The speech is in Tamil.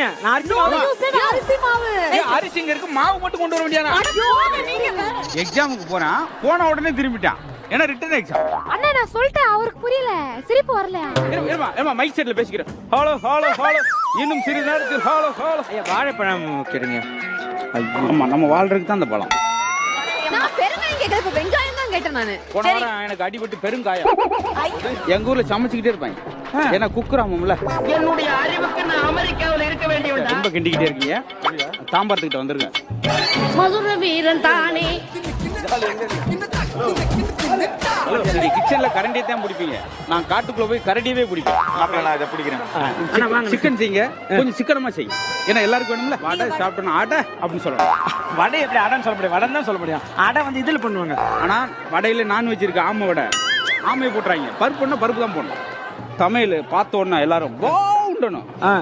நானு நான் அரிசி மாவு. You said அரிசி மாவு. ஏய், அரிசி இங்க இருக்கு. மாவு மட்டும் கொண்டு வர முடியாதா ஐயோ, நீங்க வேற. எக்ஸாமுக்கு போறான் போன உடனே திரும்பிட்டான். ஏன்னா ரிட்டன் எக்ஸாம் அண்ணா நான் சொல்லிட்டேன் அவருக்கு புரியல. சிரிப்பு வரல. இருமா மைக் செட்ல பேசிக்கிறேன். ஹலோ ஹலோ ஹலோ இன்னும் சிறிது நேரத்தில் ஹலோ ஹலோ ஐயா வாழைப்பழம் கேடுங்க ஆமா நம்ம வாழ்றதுக்கு தான் அந்த பழம். நான் பெருங்காயம் கேட்கல இப்ப வெங்காயம் தான் கேட்டேன் நானு. போன வாரம் எனக்கு அடிபட்டு பெருங்காயம். எங்க ஊர்ல சமைச்சுக்கிட்டே இருப்பாங்க. ஏன்னா குக்குராமம்ல. என்னுடைய அறிவுக்கு நான் அமெரிக்காவில் இருக்க ரொம்ப கிண்டிக்கிட்டே இருக்கீங்க. தாம்பரத்துக்கிட்ட வந்துருங்க மதுர வீரன் தானே. கிச்சன்ல கரண்டியை தான் பிடிப்பீங்க. நான் காட்டுக்குள்ள போய் கரண்டியவே பிடிப்பேன். நான் இதை பிடிக்கிறேன். சிக்கன் செய்யுங்க. கொஞ்சம் சிக்கனமா செய்யுங்க. ஏன்னா எல்லாருக்கும் வேணும்ல. வடை சாப்பிட்டோம் அடை அப்படின்னு சொல்லலாம் வடை எப்படி அடைன்னு சொல்ல முடியும்? வடை தான் சொல்ல முடியும். அடை வந்து இதுல பண்ணுவாங்க. ஆனா வடையில நான்வெஜ் இருக்கு ஆமை வடை. ஆமையை போட்டுறாங்க. பருப்புன்னா பருப்பு தான் போடணும். சமையல் பார்த்த உடனே எல்லாரும் வா உண்டணும். ஆ.